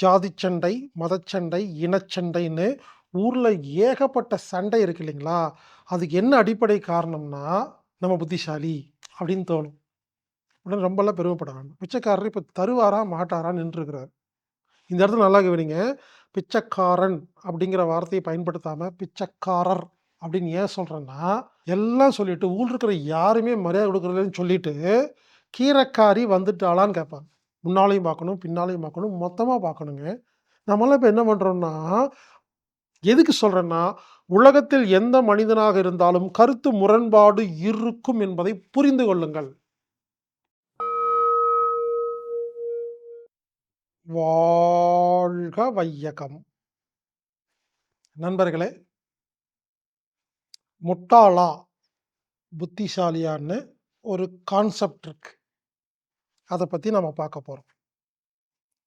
ஜாதி சண்டை, மதச்சண்டை, இனச்சண்டைன்னு ஊரில் ஏகப்பட்ட சண்டை இருக்கு இல்லைங்களா? அதுக்கு என்ன அடிப்படை காரணம்னா, நம்ம புத்திசாலி அப்படின்னு தோணும். உடனே ரொம்பலாம் பெருமைப்பட வேண்டாம். பிச்சைக்காரர் இப்போ தருவாரா, மாட்டாரா நின்றுருக்கிறார் இந்த இடத்துல நல்லா கவனிங்க. பிச்சைக்காரன் அப்படிங்கிற வார்த்தையை பயன்படுத்தாமல் பிச்சைக்காரர் அப்படின்னு ஏன் சொல்கிறேன்னா எல்லாம் சொல்லிட்டு ஊர் இருக்கிற யாருமே மரியாதை கொடுக்குறதுன்னு சொல்லிட்டு, கீரைக்காரி வந்துட்டாளான்னு கேட்பாங்க. முன்னாலையும் பார்க்கணும், பின்னாலையும் பார்க்கணும், மொத்தமாக பார்க்கணுங்க. நம்மளாம் இப்போ என்ன பண்ணுறோம்னா எதுக்கு சொல்கிறேன்னா உலகத்தில் எந்த மனிதனாக இருந்தாலும் கருத்து முரண்பாடு இருக்கும் என்பதை புரிந்து கொள்ளுங்கள். வாழ்க வையகம்! நண்பர்களே முட்டாளா, புத்திசாலியான்னு ஒரு கான்செப்ட் இருக்கு. அதை பற்றி நம்ம பார்க்க போகிறோம்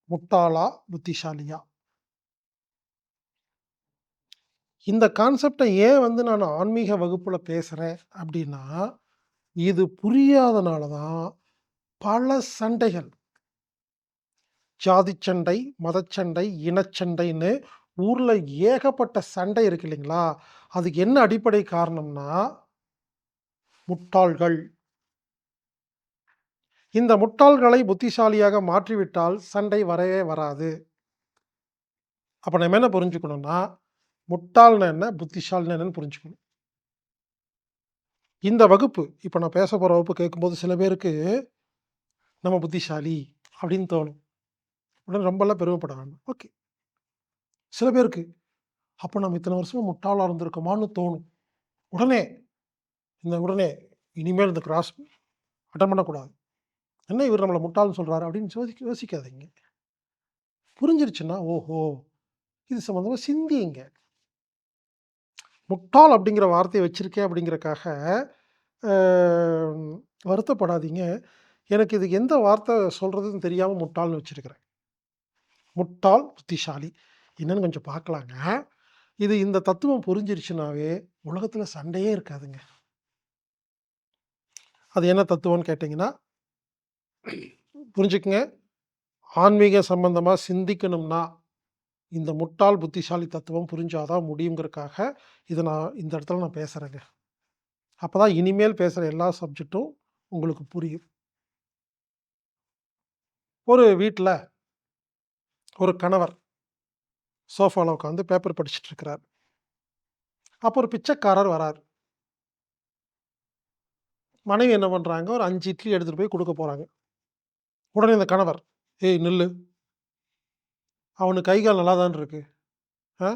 முட்டாளா, புத்திசாலியா? இந்த கான்செப்டை ஏன் வந்து நான் ஆன்மீக வகுப்பில் பேசுகிறேன் அப்படின்னா, இது புரியாதனால தான் பல சண்டைகள். ஜாதி சண்டை, மதச்சண்டை, இனச்சண்டைன்னு ஊரில் ஏகப்பட்ட சண்டை இருக்கு இல்லைங்களா? அதுக்கு என்ன அடிப்படை காரணம்னா, முட்டாள்கள். இந்த முட்டாள்களை புத்திசாலியாக மாற்றிவிட்டால் சண்டை வரவே வராது. அப்போ நம்ம என்ன புரிஞ்சுக்கணும்னா, முட்டாள்னு என்ன? புத்திசாலின்னா என்னன்னு புரிஞ்சுக்கணும். இந்த வகுப்பு, இப்போ நான் பேச போகிற வகுப்பு கேட்கும்போது சில பேருக்கு, நம்ம புத்திசாலி அப்படின்னு தோணும். உடனே ரொம்பலாம் பெருமைப்பட வேண்டாம். ஓகே. சில பேருக்கு, அப்போ நம்ம இத்தனை வருஷமாக முட்டாளாக இருந்திருக்கோமான்னு தோணும். உடனே, இந்த உடனே இனிமேல் இந்த கிராஸ் அட்டன் பண்ணக்கூடாது. என்ன இவர் நம்மளை முட்டாள்னு சொல்கிறாரு அப்படின்னு யோசிக்க யோசிக்காதீங்க. புரிஞ்சிருச்சுன்னா, ஓஹோ! இது சம்மந்தமாக சிந்திங்க முட்டாள் அப்படிங்கிற வார்த்தையை வச்சுருக்கேன் அப்படிங்கிறக்காக, வருத்தப்படாதீங்க. எனக்கு இது எந்த வார்த்தை சொல்கிறதுன்னு தெரியாமல் முட்டாள்னு வச்சுருக்கிறேன் முட்டாள், புத்திசாலி. என்னன்னு கொஞ்சம் பார்க்கலாங்க. இது இந்த தத்துவம் புரிஞ்சிருச்சுனாவே, உலகத்தில் சண்டையே இருக்காதுங்க. அது என்ன தத்துவம்னு கேட்டிங்கன்னா புரிஞ்சுக்கங்க. ஆன்மீக சம்பந்தமாக சிந்திக்கணும்னா, இந்த முட்டாள், புத்திசாலி தத்துவம் புரிஞ்சாதான் முடியுங்கிறதுக்காக இதை நான் இந்த இடத்துல நான் பேசுகிறேங்க அப்போ தான் இனிமேல் பேசுகிற எல்லா சப்ஜெக்டும் உங்களுக்கு புரியும். ஒரு வீட்டில் ஒரு கணவர் சோஃபாவில் உட்காந்து பேப்பர் படிச்சுட்டு இருக்கிறார். அப்போ ஒரு பிச்சைக்காரர் வரார். மனைவி என்ன பண்ணுறாங்க ஒரு அஞ்சு இட்லி எடுத்துகிட்டு போய் கொடுக்க போகிறாங்க உடனே இந்த கணவர், "ஏய் நில்லு. அவனுக்கு கை, கால் நல்லா தான் இருக்கு. ஆ?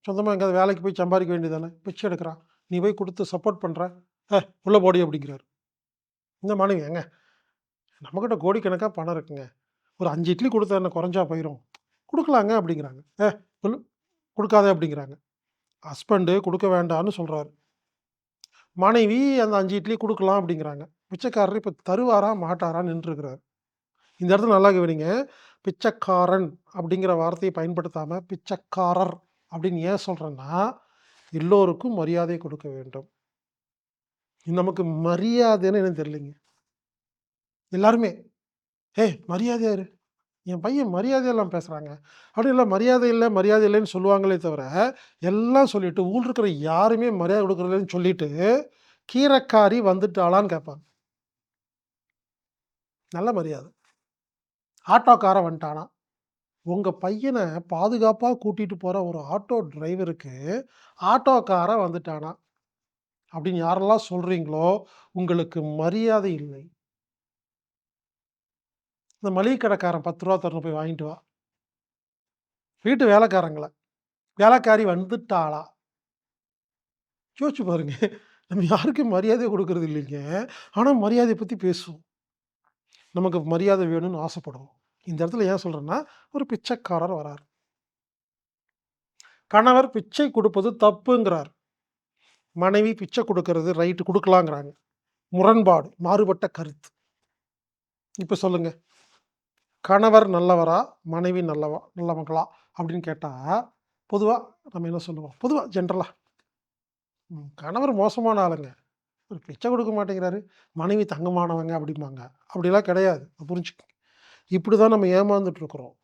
சொந்தமாக எங்கேயாவது வேலைக்கு போய் சம்பாதிக்க வேண்டியது தானே. பிச்சை எடுக்கிறான். நீ போய் கொடுத்து சப்போர்ட் பண்ணுற ஏ உள்ள போடி" அப்படிங்கிறார் இந்த மாணவி "ஏங்க நம்மக்கிட்ட கோடிக்கணக்காக பணம் இருக்குங்க. ஒரு அஞ்சு இட்லி கொடுத்தா என்ன குறைஞ்சா போயிரும். கொடுக்கலாங்க அப்படிங்கிறாங்க. "ஏ சொல்லு கொடுக்காதே அப்படிங்கிறாங்க. ஹஸ்பண்டு கொடுக்க வேண்டான்னு சொல்கிறாரு மனைவி அந்த அஞ்சு இட்லி கொடுக்கலாம் அப்படிங்கிறாங்க. பிச்சைக்காரர் இப்போ தருவாரா, மாட்டாரான்னு நின்றுருக்கிறார் இந்த இடத்துல நல்லா கவனிங்க. பிச்சைக்காரன் அப்படிங்கிற வார்த்தையை பயன்படுத்தாமல் பிச்சைக்காரர் அப்படின்னு ஏன் சொல்கிறேன்னா எல்லோருக்கும் மரியாதை கொடுக்க வேண்டும். நமக்கு மரியாதைன்னு என்ன தெரியலைங்க. எல்லாருமே, "ஏய் மரியாதையாரு என் பையன் மரியாதையெல்லாம் பேசுகிறாங்க அப்படி இல்லை மரியாதை இல்லை மரியாதை இல்லைன்னு சொல்லுவாங்களே தவிர, எல்லாம் சொல்லிட்டு ஊர் இருக்கிற யாருமே மரியாதை குடுக்குறதில்லன்னு சொல்லிட்டு, கீரைக்காரி வந்துட்டாளான்னு கேட்பாங்க. நல்ல மரியாதை. ஆட்டோக்காரன் வந்துட்டானா. உங்கள் பையனை பாதுகாப்பாக கூட்டிகிட்டு போகிற ஒரு ஆட்டோ டிரைவருக்கு, ஆட்டோக்காரன் வந்துட்டானா. அப்படின்னு யாரெல்லாம் சொல்கிறீங்களோ உங்களுக்கு மரியாதை இல்லை. இந்த மளிகை கடைக்காரன் பத்து ரூபா தரணும் போய் வாங்கிட்டு வா. வீட்டு வேலைக்காரங்களை வேலைக்காரி வந்துட்டாளா. யோசிச்சு பாருங்க. நம்ம யாருக்கும் மரியாதை கொடுக்கறது இல்லைங்க. ஆனால் மரியாதையை பற்றி பேசுவோம். நமக்கு மரியாதை வேணும்னு ஆசைப்படுவோம். இந்த இடத்துல ஏன் சொல்கிறேன்னா ஒரு பிச்சைக்காரர் வரார் கணவர் பிச்சை கொடுப்பது தப்புங்கிறார். மனைவி பிச்சை கொடுக்கறது ரைட்டு கொடுக்கலாங்கிறாங்க முரண்பாடு, மாறுபட்ட கருத்து. இப்போ சொல்லுங்க. கணவர் நல்லவரா? மனைவி நல்லவா நல்லவங்களா? அப்படின்னு கேட்டால் பொதுவாக நம்ம என்ன சொல்லுவோம்? பொதுவாக ஜென்ரலாக ம் கணவர் மோசமான ஆளுங்க. ஒரு பிச்சை கொடுக்க மாட்டேங்கிறாரு. மனைவி தங்கமானவங்க அப்படிம்பாங்க. அப்படிலாம் கிடையாது. புரிஞ்சுக்கங்க. இப்படிதான் நம்ம ஏமாந்துட்டுருக்குறோம்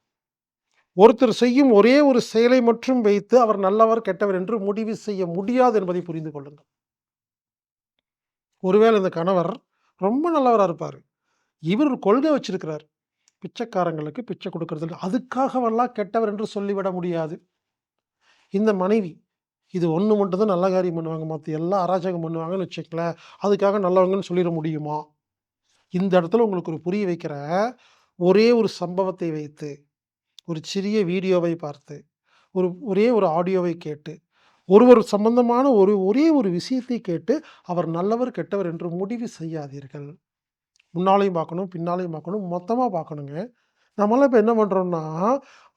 ஒருத்தர் செய்யும் ஒரே ஒரு செயலை மட்டும் வைத்து அவர் நல்லவர், கெட்டவர் என்று முடிவு செய்ய முடியாது என்பதை புரிந்து கொள்ளுங்கள். ஒருவேளை இந்த கணவர் ரொம்ப நல்லவராக இருப்பார் இவர் ஒரு கொள்கை வச்சிருக்கிறார். பிச்சைக்காரங்களுக்கு பிச்சை குடுக்கறதில்ல. அதுக்காகவெல்லாம் கெட்டவர் என்று சொல்லிவிட முடியாது. இந்த மனைவி, இது ஒன்று மட்டும்தான் நல்ல காரியம் பண்ணுவாங்க. மற்ற எல்லாம் அராஜகம் பண்ணுவாங்கன்னு வச்சுக்கலேன் அதுக்காக நல்லவங்கன்னு சொல்லிட முடியுமா? இந்த இடத்துல உங்களுக்கு ஒரு புரிய வைக்கிற ஒரே ஒரு சம்பவத்தை வைத்து, ஒரு சிறிய வீடியோவை பார்த்து, ஒரு ஒரே ஒரு ஆடியோவை கேட்டு, ஒருவர் சம்பந்தமான ஒரு ஒரே ஒரு விஷயத்தை கேட்டு, அவர் நல்லவர், கெட்டவர் என்று முடிவு செய்யாதீர்கள். முன்னாலையும் பார்க்கணும், பின்னாலையும் பார்க்கணும், மொத்தமாக பார்க்கணுங்க. நம்மளாம் இப்போ என்ன பண்ணுறோம்னா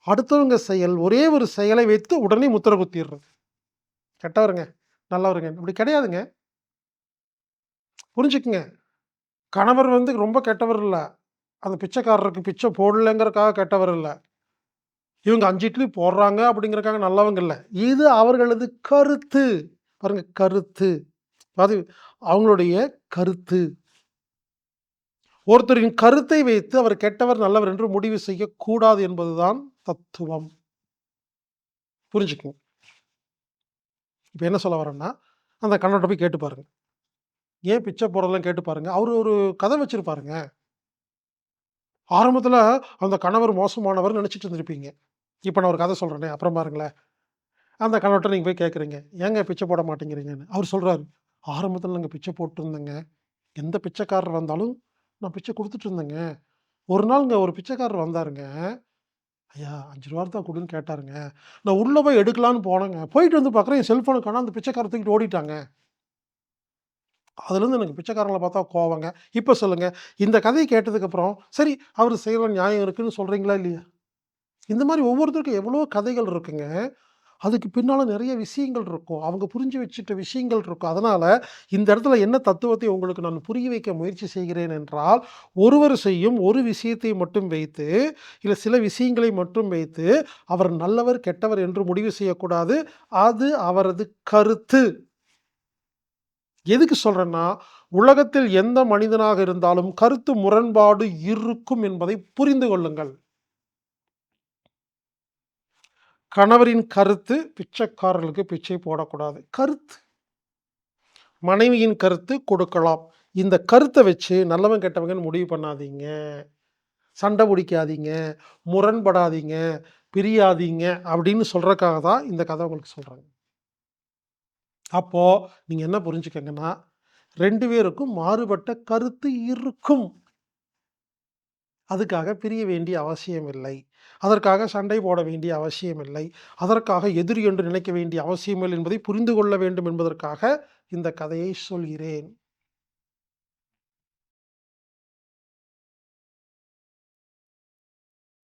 அடுத்தவங்க செயல் ஒரே ஒரு செயலை வைத்து உடனே முத்திர குத்திடுறது கெட்டவருங்க, நல்லவருங்க. அப்படி கிடையாதுங்க. புரிஞ்சுக்குங்க. கணவர் வந்து ரொம்ப கெட்டவர் இல்லை அந்த பிச்சைக்காரருக்கு பிச்சை போடலைங்கிறக்காக கெட்டவர் இல்லை இவங்க அஞ்சு இட்லி போடுறாங்க அப்படிங்கிறக்காக நல்லவங்க இல்லை இது அவர்களது கருத்து. பாருங்க கருத்து. அது அவங்களுடைய கருத்து. ஒருத்தரின் கருத்தை வைத்து அவர் கெட்டவர், நல்லவர் என்று முடிவு செய்யக்கூடாது என்பதுதான் தத்துவம். புரிஞ்சுக்கணும் இப்போ என்ன சொல்ல வரேன்னா, அந்த கண்ணோட்ட போய் கேட்டு பாருங்க. ஏன் பிச்சை போடுறதெல்லாம் கேட்டு பாருங்க. அவர் ஒரு கதை வச்சிருப்பாருங்க. ஆரம்பத்தில் அந்த கணவர் மோசமானவர் நினச்சிட்டு இருந்திருப்பீங்க. இப்போ நான் ஒரு கதை சொல்கிறேனே அப்புறம் பாருங்களேன். அந்த கணவர்ட்ட நீங்கள் போய் கேட்குறீங்க ஏங்க பிச்சை போட மாட்டேங்கிறீங்கன்னு. அவர் சொல்கிறாரு ஆரம்பத்தில் நாங்கள் பிச்சை போட்டுருந்தேங்க. எந்த பிச்சைக்காரர் வந்தாலும் நான் பிச்சை கொடுத்துட்டு இருந்தேங்க. ஒரு நாள்ங்க ஒரு பிச்சைக்காரர் வந்தாருங்க. ஐயா அஞ்சு ரூபா தான் கொடுன்னு கேட்டாருங்க. நான் உள்ளே போய் எடுக்கலான்னு போனேங்க. போயிட்டு வந்து பார்க்குறேன் என் செல்ஃபோனை காணோம். அந்த பிச்சைக்காரர் தூக்கிட்டு ஓடிட்டாங்க. அதுலேருந்து எனக்கு பிச்சைக்காரங்களை பார்த்தா கோவங்க. இப்போ சொல்லுங்கள் இந்த கதையை கேட்டதுக்கப்புறம், சரி அவர் செய்கிற நியாயம் இருக்குதுன்னு சொல்கிறீங்களா இல்லையா? இந்த மாதிரி ஒவ்வொருத்தருக்கும் எவ்வளோ கதைகள் இருக்குங்க. அதுக்கு பின்னால் நிறைய விஷயங்கள் இருக்கும். அவங்க புரிஞ்சு வச்சுட்ட விஷயங்கள் இருக்கும். அதனால் இந்த இடத்துல என்ன தத்துவத்தை உங்களுக்கு நான் புரிய வைக்க முயற்சி செய்கிறேன் என்றால், ஒருவர் செய்யும் ஒரு விஷயத்தை மட்டும் வைத்து, இல்லை சில விஷயங்களை மட்டும் வைத்து, அவர் நல்லவர், கெட்டவர் என்று முடிவு செய்யக்கூடாது. அது அவரது கருத்து. எதுக்கு சொல்கிறேன்னா உலகத்தில் எந்த மனிதனாக இருந்தாலும் கருத்து முரண்பாடு இருக்கும் என்பதை புரிந்து கொள்ளுங்கள். கணவரின் கருத்து பிச்சைக்காரர்களுக்கு பிச்சை போடக்கூடாது. கருத்து. மனைவியின் கருத்து கொடுக்கலாம். இந்த கருத்தை வச்சு நல்லவன், கெட்டவங்கன்னு முடிவு பண்ணாதீங்க. சண்டை பிடிக்காதீங்க, முரண்படாதீங்க, பிரியாதீங்க அப்படின்னு சொல்கிறக்காக தான் இந்த கதை உங்களுக்கு சொல்கிறாங்க அப்போ நீங்கள் என்ன புரிஞ்சுக்கங்கன்னா, ரெண்டு பேருக்கும் மாறுபட்ட கருத்து இருக்கும். அதுக்காக பிரிய வேண்டிய அவசியம் இல்லை. அதற்காக சண்டை போட வேண்டிய அவசியம் இல்லை. அதற்காக எதிரி என்று நினைக்க வேண்டிய அவசியம் இல்லை என்பதை புரிந்து கொள்ள வேண்டும் என்பதற்காக இந்த கதையை சொல்கிறேன்.